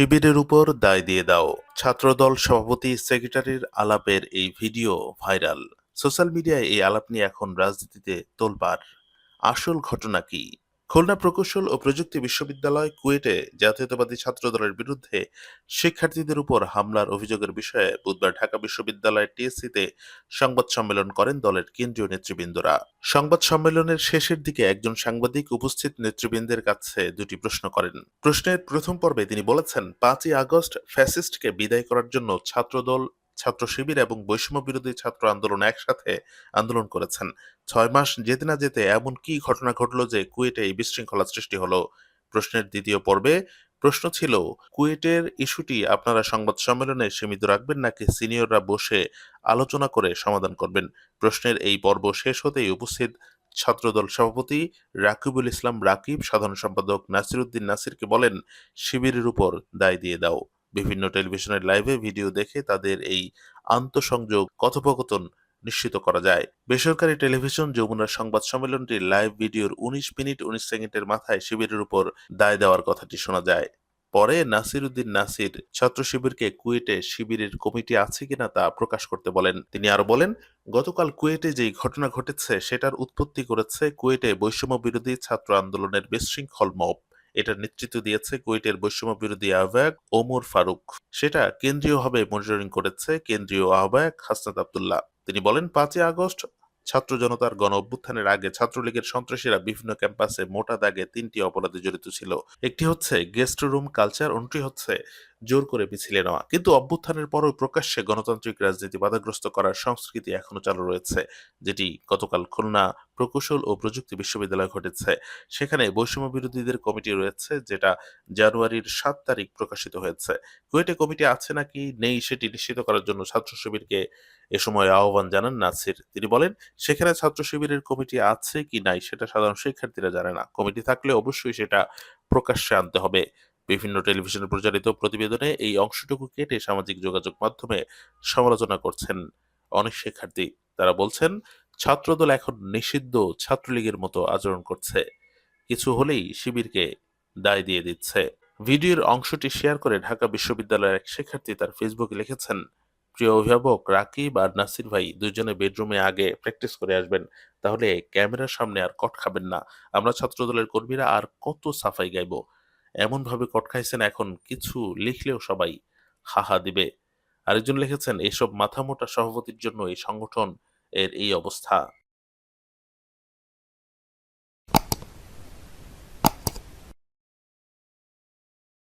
শিবিরের উপর দায় দিয়ে দাও। ছাত্রদল সভাপতি সেক্রেটারির আলাপের এই ভিডিও ভাইরাল। সোশ্যাল মিডিয়ায় এই আলাপ নিয়ে এখন রাজনীতিতে তোলপাড়। আসল ঘটনা কি? খুলনা প্রকৌশল ও প্রযুক্তি বিশ্ববিদ্যালয় কুয়েটে জাতীয়তাবাদী ছাত্রদলের বিরুদ্ধে শিক্ষার্থীদের উপর হামলার অভিযোগের বিষয়ে বুধবার ঢাকা বিশ্ববিদ্যালয়ের টিএসসিতে সংবাদ সম্মেলন করেন দলের কেন্দ্রীয় নেতৃবৃন্দরা। সংবাদ সম্মেলনের শেষের দিকে একজন সাংবাদিক উপস্থিত নেতৃবৃন্দের কাছে দুটি প্রশ্ন করেন। প্রশ্নের প্রথম পর্বে তিনি বলেছেন, পাঁচই আগস্ট ফ্যাসিস্টকে বিদায় করার জন্য ছাত্রদল ছাত্র শিবির এবং বৈষম্য বিরোধী ছাত্র আন্দোলন একসাথে আন্দোলন করেছেন। ছয় মাস যেতে না যেতে এমন কি ঘটনা ঘটলো যে কুয়েটে এই বিশৃঙ্খলা সৃষ্টি হলো? প্রশ্নের দ্বিতীয় পর্বে প্রশ্ন ছিল, কুয়েটের ইস্যুটি আপনারা সংবাদ সম্মেলনে সীমিত রাখবেন নাকি সিনিয়ররা বসে আলোচনা করে সমাধান করবেন? প্রশ্নের এই পর্ব শেষ হতেই উপস্থিত ছাত্রদল সভাপতি রাকিবুল ইসলাম রাকিব, সাধারণ সম্পাদক নাসিরুদ্দিন নাসিরকে বলেন, শিবিরের উপর দায় দিয়ে দাও। বিভিন্ন টেলিভিশনের লাইভে ভিডিও দেখে তাদের এই আন্তঃসংযোগ কথোপকথন নিশ্চিত করা যায়। বেসরকারি টেলিভিশন যমুনার সংবাদ সম্মেলনটির লাইভ ভিডিওর উনিশ মিনিট, উনিশ সেকেন্ডের মাথায় শিবিরের উপর দায় দেওয়ার কথাটি শোনা যায়। পরে নাসির উদ্দিন নাসির ছাত্র শিবিরকে কুয়েটে শিবিরের কমিটি আছে কিনা তা প্রকাশ করতে বলেন। তিনি আরও বলেন, গতকাল কুয়েটে যেই ঘটনা ঘটেছে, সেটার উৎপত্তি করেছে কুয়েটে বৈষম্য বিরোধী ছাত্র আন্দোলনের বিশৃঙ্খল মব। এটার নেতৃত্ব দিয়েছে কুয়েটের বৈষম্য বিরোধী আহ্বায়ক ওমর ফারুক। সেটা কেন্দ্রীয়ভাবে মনিটরিং করেছে কেন্দ্রীয় আহ্বায়ক হাসনাত আবদুল্লাহ। তিনি বলেন, পাঁচই আগস্ট ছাত্র জনতার গণ অভ্যুত্থানের আগে ছাত্রলীগের সন্ত্রাসীরা বিভিন্ন ক্যাম্পাসে মোটা দাগে তিনটি অপরাধে জড়িত ছিল। একটি হচ্ছে গেস্ট রুম কালচার অন্যটি হচ্ছে জোর করে মিছিলে নেওয়া। কিন্তু অভ্যুত্থানের পরও প্রকাশ্যে গণতান্ত্রিক রাজনীতি বাধাগ্রস্ত করার সংস্কৃতি এখনও চালু রয়েছে, যেটি গতকাল খুলনা প্রকৌশল ও প্রযুক্তি বিশ্ববিদ্যালয়ে ঘটেছে। সেখানে বৈষম্য বিরোধীদের কমিটি রয়েছে, যেটা জানুয়ারির সাত তারিখ প্রকাশিত হয়েছে। কুয়েটে কমিটি আছে নাকি, নেই সেটি নিশ্চিত করার জন্য ছাত্র শিবিরকে এ সময় আহ্বান জানান নাসির। তিনি বলেন, সেখানে ছাত্র শিবিরের কমিটি আছে কি নাই, সেটা সাধারণ শিক্ষার্থীরা জানে না। কমিটি থাকলে অবশ্যই সেটা প্রকাশ্যে আনতে হবে। বিভিন্ন টেলিভিশনে প্রচারিত প্রতিবেদনে এই অংশটুকু কেটে সামাজিক যোগাযোগ মাধ্যমে সমালোচনা করছেন অনেক শিক্ষার্থী তারা বলছেন, ছাত্রদল এখন নিষিদ্ধ ছাত্রলীগের মতো আচরণ করছে। কিছু হলেই শিবিরকে দায় দিয়ে দিচ্ছে। ভিডিওর অংশটি শেয়ার করে ঢাকা বিশ্ববিদ্যালয়ের এক শিক্ষার্থী তার ফেসবুকে লিখেছেন, প্রিয় অভিভাবক রাকিব আর নাসির ভাই দুজনে বেডরুমে আগে প্র্যাকটিস করে আসবেন, তাহলে ক্যামেরার সামনে আর কট খাবেন না। আমরা ছাত্রদলের কর্মীরা আর কত সাফাই গাইব? এমন ভাবে কট খাইছেন এখন, কিছু লিখলেও সবাই হাহা দিবে। আরেকজন লিখেছেন এইসব মাথামোটা সভাপতির জন্য এই সংগঠন এর এই অবস্থা।